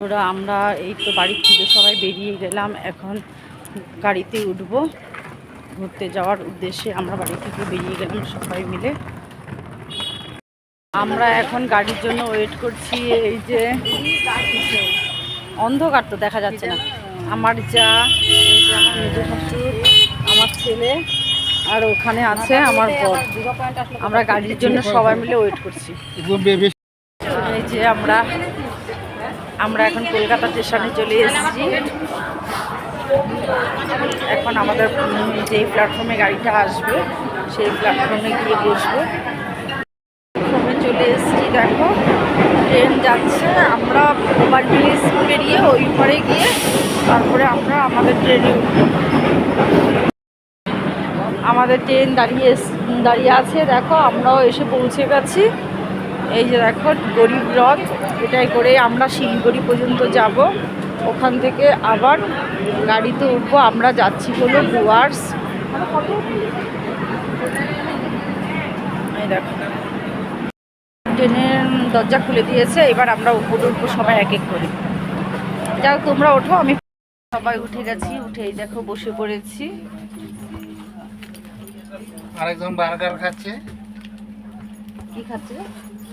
ওরা আমরা এই তো বাড়ি থেকে সবাই বেরিয়ে গেলাম এখন গাড়িতে উঠব। ঘুরতে যাওয়ার উদ্দেশ্যে আমরা বাড়ি থেকে বেরিয়ে গেলাম সবাই মিলে। আমরা এখন গাড়ির জন্য ওয়েট করছি এই যে অন্ধকার তো দেখা যাচ্ছে না। আমার যা আমার মেজো আমার ছেলে আর ওখানে আছে আমার বর। আমরা গাড়ির জন্য সবাই মিলে ওয়েট করছি। এই যে আমরা আমরা এখন কলকাতা স্টেশনে চলে এসেছি। এখন আমাদের যেই প্ল্যাটফর্মে গাড়িটা আসবে, সেই প্ল্যাটফর্মে গিয়ে বসবো। প্ল্যাটফর্মে চলে এসেছি, দেখো ট্রেন যাচ্ছে। আমরা ওভার পেরিয়ে ওই পারে গিয়ে তারপরে আমরা আমাদের ট্রেনে আমাদের ট্রেন দাঁড়িয়ে দাঁড়িয়ে আছে, দেখো, আমরাও এসে পৌঁছে গেছি। এই যে দেখো, গরিব রথ। এটাই করে আমরা শিলিগুড়ি পর্যন্ত যাব। ওখান থেকে আবার গাড়িতে উঠবো আমরা যাচ্ছি হলো ডুয়ার্স দেখো। ট্রেনের দরজা খুলে দিয়েছে এবার আমরা উপরে উঠবো সবাই এক এক করে। যাও তোমরা ওঠো আমি সবাই উঠে গেছি উঠেই দেখো বসে পড়েছি। আরেকজন বার্গার খাচ্ছে। কি খাচ্ছে?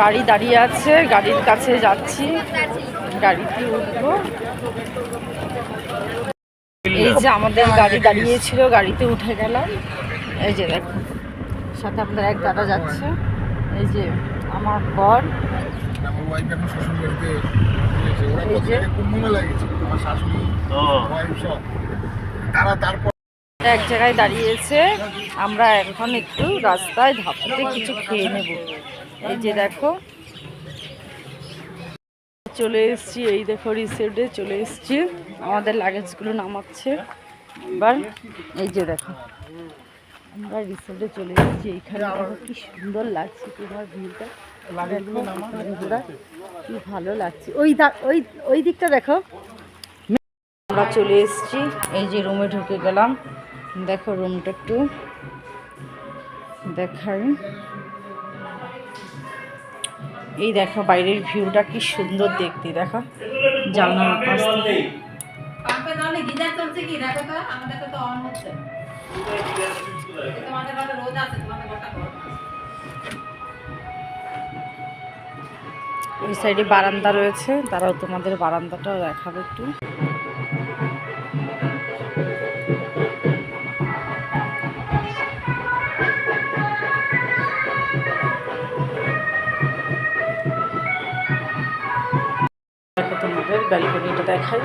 গাড়ি দাঁড়িয়ে আছে, গাড়ির কাছে যাচ্ছি। গাড়িতে উঠবো এই যে আমাদের গাড়ি দাঁড়িয়েছিল, গাড়িতে উঠে গেলাম। এই যে দেখো, সাথে আমাদের এক দাদা যাচ্ছে। এই যে আমার বর। এক জায়গায় দাঁড়িয়েছে। আমরা এখন একটু রাস্তায় ধাপতে কিছু খেয়ে নেব। এই যে দেখো। চলে এসেছি এই দেখো রিসেপ্টে চলে এসেছি। আমাদের লাগেজগুলো নামাচ্ছে। এবার এই যে দেখো আমরা রিসেপ্টে চলে এসেছি। এইখানে কি সুন্দর লাগছে তোমার ভিউটা। কি ভালো লাগছে। ওই দা- ওই ওই দিকটা দেখো। আমরা চলে এসেছি। এই যে রুমে ঢুকে গেলাম। দেখো রুমটা একটু দেখাই। এই দেখো বাইরের ভিউটা কি সুন্দর দেখতে দেখো জানলার পাশ থেকে। ওই সাইডে বারান্দা রয়েছে তারাও তোমাদের বারান্দাটাও দেখাবে একটু। ব্যালকনিটা দেখাই